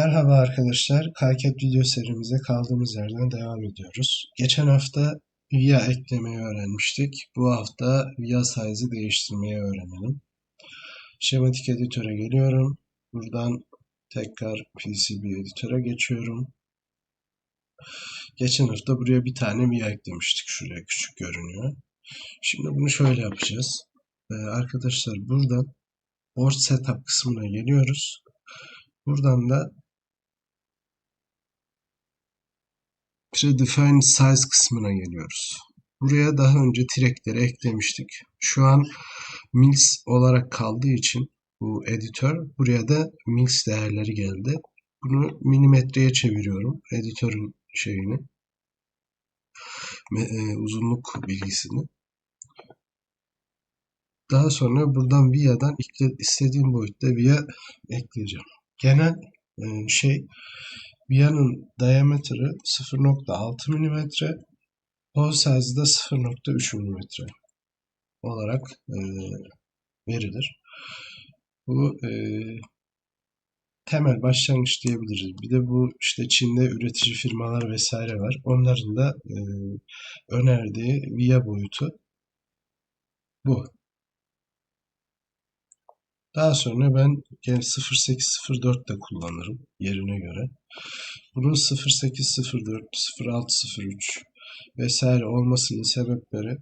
Merhaba arkadaşlar, KiCad video serimize kaldığımız yerden devam ediyoruz. Geçen hafta VIA eklemeyi öğrenmiştik. Bu hafta VIA size'ı değiştirmeyi öğrenelim. Şematik editöre geliyorum. Buradan tekrar PCB editöre geçiyorum. Geçen hafta buraya bir tane VIA eklemiştik. Şuraya küçük görünüyor. Şimdi bunu şöyle yapacağız. Ee, arkadaşlar buradan board setup kısmına geliyoruz. Buradan da Predefined Size kısmına geliyoruz. Buraya daha önce tirekleri eklemiştik. Şu an mils olarak kaldığı için bu editör buraya da mils değerleri geldi. Bunu milimetreye çeviriyorum. Editörün şeyini. E, uzunluk bilgisini. Daha sonra buradan via'dan istediğim boyutta via ekleyeceğim. Genel e, şey via'nın diameter'ı 0.6 mm, de 0.3 mm olarak e, verilir. Bu e, temel başlangıç diyebiliriz. Bir de bu işte Çin'de üretici firmalar vesaire var. Onların da e, önerdiği VIA boyutu bu. Daha sonra ben 0804 de kullanırım yerine göre. Bunun 0804, 0603 vesaire olmasının sebepleri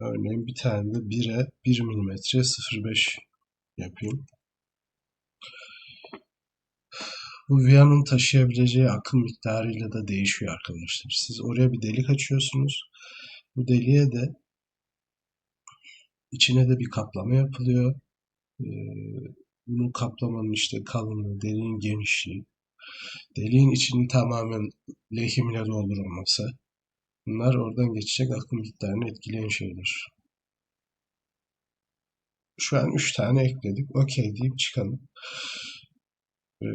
örneğin bir tane de 1'e 1 mm 05 yapayım. Bu viyanın taşıyabileceği akım miktarıyla da değişiyor arkadaşlar. Siz oraya bir delik açıyorsunuz. Bu deliğe de içine de bir kaplama yapılıyor. Bunun kaplamanın işte kalınlığı, deliğin genişliği, deliğin içinin tamamen lehimle doldurulması. Bunlar oradan geçecek akım miktarını etkileyen şeyler. Şu an 3 tane ekledik. Okey deyip çıkalım. Ee,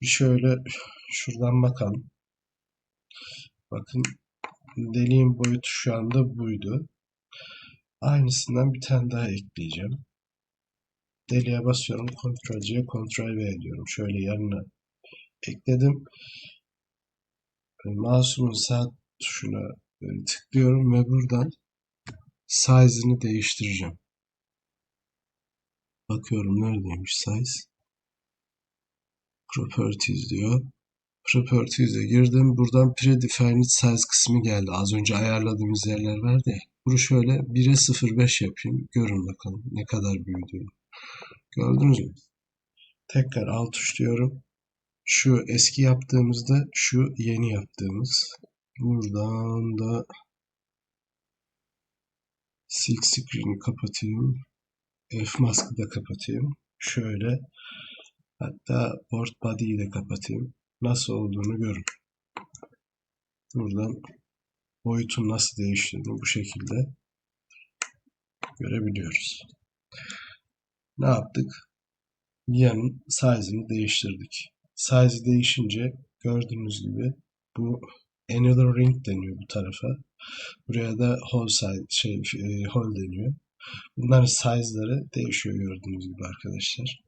bir şöyle şuradan bakalım. Bakın deliğin boyutu şu anda buydu. Aynısından bir tane daha ekleyeceğim. Deliğe basıyorum. Ctrl C, Ctrl V diyorum. Şöyle yanına ekledim. Mouse'umun sağ tuşuna e, tıklıyorum ve buradan size'ını değiştireceğim. Bakıyorum neredeymiş size. Properties diyor. Properties'e girdim. Buradan predefined size kısmı geldi. Az önce ayarladığımız yerler vardı ya. Bunu şöyle 1'e 0.5 yapayım. Görün bakalım ne kadar büyüdüğünü. Gördünüz mü? Tekrar alt tuşluyorum. Şu eski yaptığımızda şu yeni yaptığımız. Buradan da silk screen'i kapatayım. F-mask'ı da kapatayım. Şöyle hatta board body'yi de kapatayım. Nasıl olduğunu görün. Buradan boyutun nasıl değiştiğini bu şekilde görebiliyoruz. Ne yaptık? Via'nın size'ını değiştirdik. Size değişince gördüğünüz gibi bu another ring deniyor bu tarafa. Buraya da whole size şey e, whole deniyor. Bunların size'ları değişiyor gördüğünüz gibi arkadaşlar.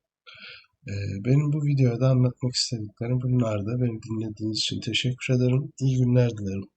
E, benim bu videoda anlatmak istediklerim bunlardı. Beni dinlediğiniz için teşekkür ederim. İyi günler dilerim.